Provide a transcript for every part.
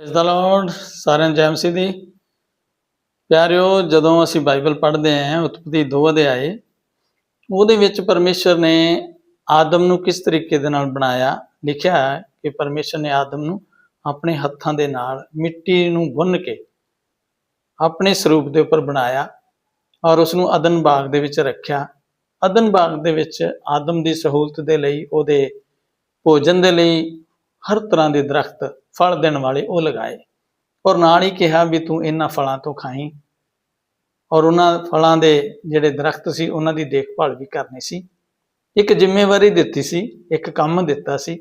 ਇਸ ਦਾ ਲਾਰਡ ਸਾਰਿਆਂ ਨੂੰ ਜੈ ਦੀ। ਪਿਆਰਿਓ, ਜਦੋਂ ਅਸੀਂ ਬਾਈਬਲ ਪੜ੍ਹਦੇ ਆਂ ਉਤਪਤੀ 2 ਅਧਿਆਏ ਉਹਦੇ ਵਿੱਚ ਪਰਮੇਸ਼ਰ ਨੇ ਆਦਮ ਨੂੰ ਕਿਸ ਤਰੀਕੇ ਦੇ ਨਾਲ ਬਣਾਇਆ? ਲਿਖਿਆ ਹੈ ਕਿ ਪਰਮੇਸ਼ਰ ਨੇ ਆਦਮ ਨੂੰ ਆਪਣੇ ਹੱਥਾਂ ਦੇ ਨਾਲ ਮਿੱਟੀ ਨੂੰ ਗੁੰਨ ਕੇ ਆਪਣੇ ਸਰੂਪ ਦੇ ਉੱਪਰ ਬਣਾਇਆ ਔਰ ਉਸ ਨੂੰ ਅਦਨ ਬਾਗ ਦੇ ਵਿੱਚ ਰੱਖਿਆ। ਅਦਨ ਬਾਗ ਦੇ ਵਿੱਚ ਆਦਮ ਦੀ ਸਹੂਲਤ ਦੇ ਲਈ, ਉਹਦੇ ਭੋਜਨ ਦੇ ਲਈ ਹਰ ਤਰ੍ਹਾਂ ਦੇ ਦਰਖਤ ਫਲ ਦੇਣ ਵਾਲੇ ਉਹ ਲਗਾਏ। ਔਰ ਨਾਲ ਹੀ ਕਿਹਾ ਵੀ ਤੂੰ ਇਹਨਾਂ ਫਲਾਂ ਤੋਂ ਖਾਈ। ਔਰ ਉਹਨਾਂ ਫਲਾਂ ਦੇ ਜਿਹੜੇ ਦਰਖਤ ਸੀ, ਉਹਨਾਂ ਦੀ ਦੇਖਭਾਲ ਵੀ ਕਰਨੀ ਸੀ। ਇੱਕ ਜ਼ਿੰਮੇਵਾਰੀ ਦਿੱਤੀ ਸੀ, ਇੱਕ ਕੰਮ ਦਿੱਤਾ ਸੀ,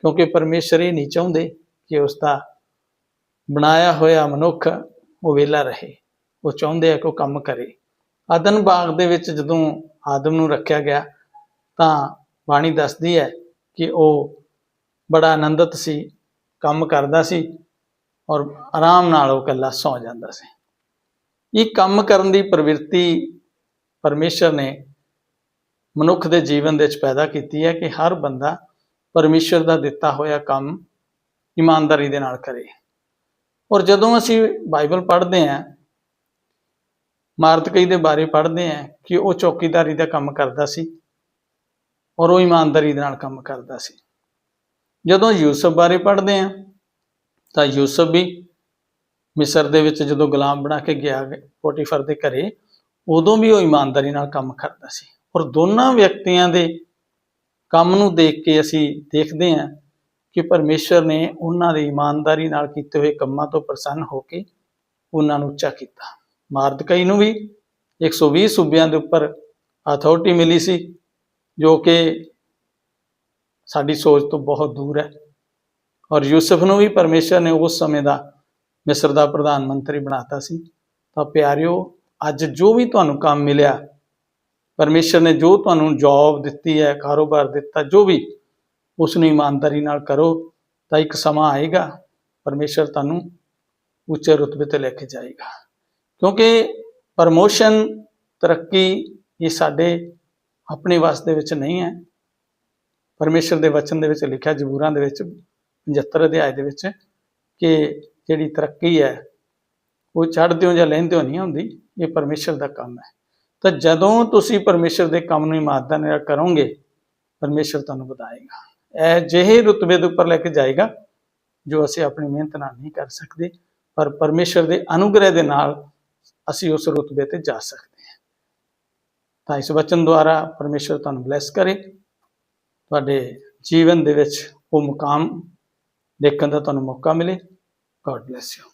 ਕਿਉਂਕਿ ਪਰਮੇਸ਼ਰ ਇਹ ਨਹੀਂ ਚਾਹੁੰਦੇ ਕਿ ਉਸ ਦਾ ਬਣਾਇਆ ਹੋਇਆ ਮਨੁੱਖ ਉਹ ਵਿਹਲਾ ਰਹੇ। ਉਹ ਚਾਹੁੰਦੇ ਆ ਕਿ ਉਹ ਕੰਮ ਕਰੇ। ਆਦਨ ਬਾਗ ਦੇ ਵਿੱਚ ਜਦੋਂ ਆਦਮ ਨੂੰ ਰੱਖਿਆ ਗਿਆ, ਤਾਂ ਬਾਣੀ ਦੱਸਦੀ ਹੈ ਕਿ ਉਹ ਬੜਾ ਆਨੰਦਿਤ ਸੀ, ਕੰਮ ਕਰਦਾ ਸੀ ਔਰ ਆਰਾਮ ਨਾਲ ਉਹ ਇਕੱਲਾ ਸੌ ਜਾਂਦਾ ਸੀ। ਇਹ ਕੰਮ ਕਰਨ ਦੀ ਪ੍ਰਵਿਰਤੀ ਪਰਮੇਸ਼ਰ ਨੇ ਮਨੁੱਖ ਦੇ ਜੀਵਨ ਦੇ ਵਿੱਚ ਪੈਦਾ ਕੀਤੀ ਹੈ ਕਿ ਹਰ ਬੰਦਾ ਪਰਮੇਸ਼ਰ ਦਾ ਦਿੱਤਾ ਹੋਇਆ ਕੰਮ ਇਮਾਨਦਾਰੀ ਦੇ ਨਾਲ ਕਰੇ। ਔਰ ਜਦੋਂ ਅਸੀਂ ਬਾਈਬਲ ਪੜ੍ਹਦੇ ਹਾਂ, ਮਾਰਤਕਈ ਦੇ ਬਾਰੇ ਪੜ੍ਹਦੇ ਹਾਂ ਕਿ ਉਹ ਚੌਕੀਦਾਰੀ ਦਾ ਕੰਮ ਕਰਦਾ ਸੀ ਔਰ ਉਹ ਇਮਾਨਦਾਰੀ ਦੇ ਨਾਲ ਕੰਮ ਕਰਦਾ ਸੀ। ਜਦੋਂ ਯੂਸਫ ਬਾਰੇ ਪੜ੍ਹਦੇ ਹਾਂ, ਤਾਂ ਯੂਸਫ ਵੀ ਮਿਸਰ ਦੇ ਵਿੱਚ ਜਦੋਂ ਗੁਲਾਮ ਬਣਾ ਕੇ ਗਿਆ ਪੋਟੀਫਰ ਦੇ ਘਰੇ, ਉਦੋਂ ਵੀ ਉਹ ਇਮਾਨਦਾਰੀ ਨਾਲ ਕੰਮ ਕਰਦਾ ਸੀ। ਔਰ ਦੋਨਾਂ ਵਿਅਕਤੀਆਂ ਦੇ ਕੰਮ ਨੂੰ ਦੇਖ ਕੇ ਅਸੀਂ ਦੇਖਦੇ ਹਾਂ ਕਿ ਪਰਮੇਸ਼ਰ ਨੇ ਉਹਨਾਂ ਦੇ ਇਮਾਨਦਾਰੀ ਨਾਲ ਕੀਤੇ ਹੋਏ ਕੰਮਾਂ ਤੋਂ ਪ੍ਰਸੰਨ ਹੋ ਕੇ ਉਹਨਾਂ ਨੂੰ ਉੱਚਾ ਕੀਤਾ। ਮਾਰਦਕਈ ਨੂੰ ਵੀ 120 ਸੂਬਿਆਂ ਦੇ ਉੱਪਰ ਅਥਾਰਟੀ ਮਿਲੀ ਸੀ, ਜੋ ਕਿ ਸਾਡੀ ਸੋਚ ਤੋਂ ਬਹੁਤ ਦੂਰ ਹੈ। ਔਰ ਯੂਸਫ ਨੂੰ ਵੀ ਪਰਮੇਸ਼ਰ ਨੇ ਉਸ ਸਮੇਂ ਦਾ ਮਿਸਰ ਦਾ ਪ੍ਰਧਾਨ ਮੰਤਰੀ ਬਣਾਤਾ ਸੀ। ਤਾਂ ਪਿਆਰਿਓ, ਅੱਜ ਜੋ ਵੀ ਤੁਹਾਨੂੰ ਕੰਮ ਮਿਲਿਆ, ਪਰਮੇਸ਼ਰ ਨੇ ਜੋ ਤੁਹਾਨੂੰ ਜੌਬ ਦਿੱਤੀ ਹੈ, ਕਾਰੋਬਾਰ ਦਿੱਤਾ, ਜੋ ਵੀ ਉਸ ਨੂੰ ਇਮਾਨਦਾਰੀ ਨਾਲ ਕਰੋ, ਤਾਂ ਇੱਕ ਸਮਾਂ ਆਏਗਾ, ਪਰਮੇਸ਼ਰ ਤੁਹਾਨੂੰ ਉੱਚੇ ਰੁਤਬੇ ਤੇ ਲੈ ਕੇ ਜਾਏਗਾ। ਕਿਉਂਕਿ ਪ੍ਰਮੋਸ਼ਨ, ਤਰੱਕੀ ਇਹ ਸਾਡੇ ਆਪਣੇ ਵਾਸਤੇ ਵਿੱਚ ਨਹੀਂ ਹੈ। ਪਰਮੇਸ਼ਰ ਦੇ ਵਚਨ ਦੇ ਵਿੱਚ ਲਿਖਿਆ, ਜ਼ਬੂਰਾਂ ਦੇ ਵਿੱਚ 75 ਅਧਿਆਏ ਦੇ ਵਿੱਚ ਕਿ ਜਿਹੜੀ ਤਰੱਕੀ ਹੈ, ਉਹ ਚੜ੍ਹਦੇ ਹੋ ਜਾਂ ਲੈਂਦੇ ਹੋ ਨਹੀਂ ਹੁੰਦੀ, ਇਹ ਪਰਮੇਸ਼ਰ ਦਾ ਕੰਮ ਹੈ। ਤਾਂ ਜਦੋਂ ਤੁਸੀਂ ਪਰਮੇਸ਼ਰ ਦੇ ਕੰਮ ਨੂੰ ਇਮਾਨਦਾਰੀ ਨਾਲ ਕਰੋਗੇ, ਪਰਮੇਸ਼ਰ ਤੁਹਾਨੂੰ ਵਧਾਏਗਾ। ਇਹ ਜਿਹੇ ਰੁਤਬੇ ਦੇ ਉੱਪਰ ਲੈ ਕੇ ਜਾਏਗਾ, ਜੋ ਅਸੀਂ ਆਪਣੀ ਮਿਹਨਤ ਨਾਲ ਨਹੀਂ ਕਰ ਸਕਦੇ, ਪਰ ਪਰਮੇਸ਼ਰ ਦੇ ਅਨੁਗ੍ਰਹਿ ਦੇ ਨਾਲ ਅਸੀਂ ਉਸ ਰੁਤਬੇ ਤੇ ਜਾ ਸਕਦੇ ਹਾਂ। ਤਾਂ ਇਸ ਵਚਨ ਦੁਆਰਾ ਪਰਮੇਸ਼ਰ ਤੁਹਾਨੂੰ ਬਲੈਸ ਕਰੇ। ਤੁਹਾਡੇ ਜੀਵਨ ਦੇ ਵਿੱਚ ਉਹ ਮੁਕਾਮ ਦੇਖਣ ਦਾ ਤੁਹਾਨੂੰ ਮੌਕਾ ਮਿਲੇ। God bless you